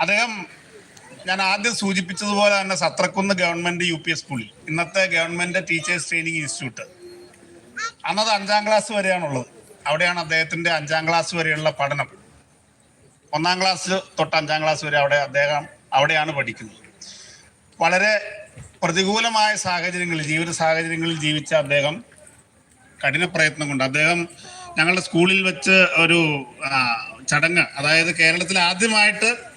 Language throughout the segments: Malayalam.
അദ്ദേഹം ഞാൻ ആദ്യം സൂചിപ്പിച്ചതുപോലെ തന്നെ സത്രക്കുന്ന് ഗവൺമെന്റ് യു പി സ്കൂളിൽ ഇന്നത്തെ ഗവൺമെന്റ് ടീച്ചേഴ്സ് ട്രെയിനിങ് ഇൻസ്റ്റിറ്റ്യൂട്ട്. അന്നത് അഞ്ചാം ക്ലാസ് വരെയാണുള്ളത്. അവിടെയാണ് അദ്ദേഹത്തിന്റെ അഞ്ചാം ക്ലാസ് വരെയുള്ള പഠനം. ഒന്നാം ക്ലാസ് തൊട്ട് അഞ്ചാം ക്ലാസ് വരെ അവിടെ അദ്ദേഹം അവിടെയാണ് പഠിക്കുന്നത്. വളരെ പ്രതികൂലമായ സാഹചര്യങ്ങളിൽ ജീവിത സാഹചര്യങ്ങളിൽ ജീവിച്ച അദ്ദേഹം കഠിന പ്രയത്നം കൊണ്ട് അദ്ദേഹം ഞങ്ങളുടെ സ്കൂളിൽ വെച്ച് ഒരു ചടങ്ങ് അതായത് കേരളത്തിൽ ആദ്യമായിട്ട്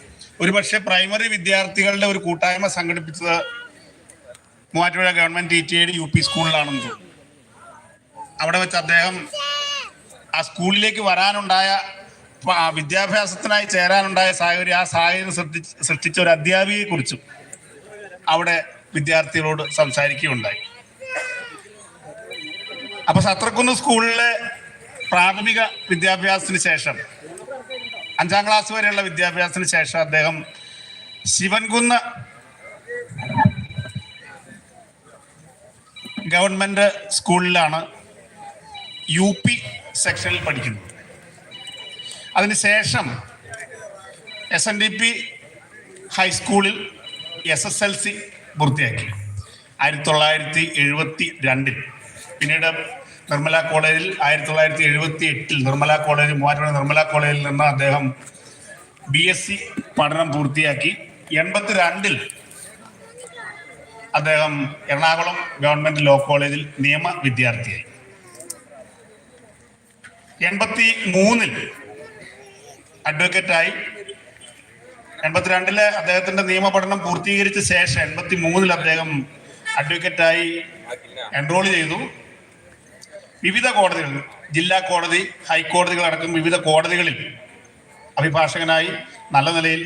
ഒരുപക്ഷെ പ്രൈമറി വിദ്യാർത്ഥികളുടെ ഒരു കൂട്ടായ്മ സംഘടിപ്പിച്ചത് Muvattupuzha government T T I U P സ്കൂളിലാണെന്ന് തോന്നുന്നു. അവിടെ വെച്ച് അദ്ദേഹം ആ സ്കൂളിലേക്ക് വരാനുണ്ടായ വിദ്യാഭ്യാസത്തിനായി ചേരാനുണ്ടായ സാഹചര്യം ആ സാഹചര്യം സൃഷ്ടിച്ച ഒരു അധ്യാപികയെ കുറിച്ചും അവിടെ വിദ്യാർത്ഥികളോട് സംസാരിക്കുകയുണ്ടായി. അപ്പൊ സത്രക്കുന്ന് സ്കൂളിലെ പ്രാഥമിക വിദ്യാഭ്യാസത്തിന് ശേഷം അഞ്ചാം ക്ലാസ് വരെയുള്ള വിദ്യാഭ്യാസത്തിന് ശേഷം അദ്ദേഹം ശിവൻകുന്ന് ഗവൺമെന്റ് സ്കൂളിലാണ് യു പി സെക്ഷനിൽ പഠിക്കുന്നത്. അതിനുശേഷം എസ് എൻ ഡി പി ഹൈസ്കൂളിൽ എസ് എസ് എൽ സി പൂർത്തിയാക്കി. ആയിരത്തി തൊള്ളായിരത്തി എഴുപത്തി രണ്ടിൽ. പിന്നീട് നിർമ്മല കോളേജിൽ ആയിരത്തി തൊള്ളായിരത്തി എഴുപത്തി എട്ടിൽ നിർമ്മല കോളേജ് മൂവാറ്റുപുഴ നിർമ്മല കോളേജിൽ നിന്ന് അദ്ദേഹം ബി എസ് സി പഠനം പൂർത്തിയാക്കി. എൺപത്തി രണ്ടിൽ അദ്ദേഹം എറണാകുളം ഗവൺമെന്റ് ലോ കോളേജിൽ നിയമ വിദ്യാർത്ഥിയായി. എൺപത്തി മൂന്നിൽ അഡ്വക്കേറ്റായി എൺപത്തിരണ്ടിൽ അദ്ദേഹത്തിന്റെ നിയമപഠനം പൂർത്തീകരിച്ച ശേഷം എൺപത്തി മൂന്നിൽ അദ്ദേഹം അഡ്വക്കേറ്റായി എൻറോൾ ചെയ്തു. വിവിധ കോടതികൾ ജില്ലാ കോടതി ഹൈക്കോടതികളടക്കം വിവിധ കോടതികളിൽ അഭിഭാഷകനായി നല്ല നിലയിൽ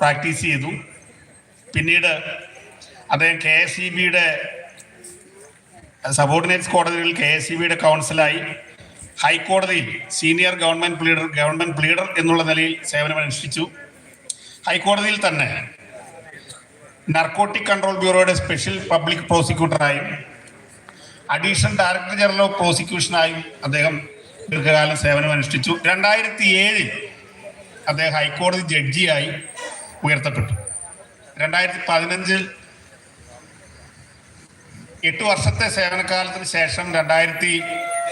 പ്രാക്ടീസ് ചെയ്തു. പിന്നീട് അദ്ദേഹം കെ എസ് ഇ ബിയുടെ സബോർഡിനേറ്റ്സ് കോടതികളിൽ കെ എസ് ഇ ബിയുടെ കൗൺസിലായി ഹൈക്കോടതിയിൽ senior government pleader government pleader എന്നുള്ള നിലയിൽ സേവനമനുഷ്ഠിച്ചു. ഹൈക്കോടതിയിൽ തന്നെ നർക്കോട്ടിക് കൺട്രോൾ ബ്യൂറോയുടെ സ്പെഷ്യൽ പബ്ലിക് പ്രോസിക്യൂട്ടറായും അഡീഷണൽ ഡയറക്ടർ ജനറൽ ഓഫ് പ്രോസിക്യൂഷനായും അദ്ദേഹം ദീർഘകാലം സേവനമനുഷ്ഠിച്ചു രണ്ടായിരത്തി ഏഴിൽ അദ്ദേഹം ഹൈക്കോടതി ജഡ്ജിയായി ഉയർത്തപ്പെട്ടു. രണ്ടായിരത്തി പതിനഞ്ചിൽ എട്ട് വർഷത്തെ സേവനകാലത്തിന് ശേഷം രണ്ടായിരത്തി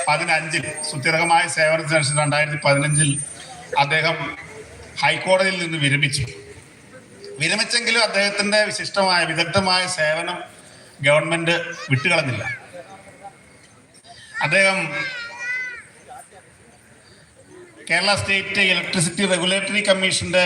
പതിനഞ്ചിൽ സുദീർഘമായ സേവനത്തിന് ശേഷം രണ്ടായിരത്തി പതിനഞ്ചിൽ അദ്ദേഹം ഹൈക്കോടതിയിൽ നിന്ന് വിരമിച്ചു. വിരമിച്ചെങ്കിലും അദ്ദേഹത്തിന്റെ വിശിഷ്ടമായ വിദഗ്ധമായ സേവനം ഗവൺമെന്റ് വിട്ടുകളഞ്ഞില്ല. അദ്ദേഹം കേരള സ്റ്റേറ്റ് ഇലക്ട്രിസിറ്റി റെഗുലേറ്ററി കമ്മീഷന്റെ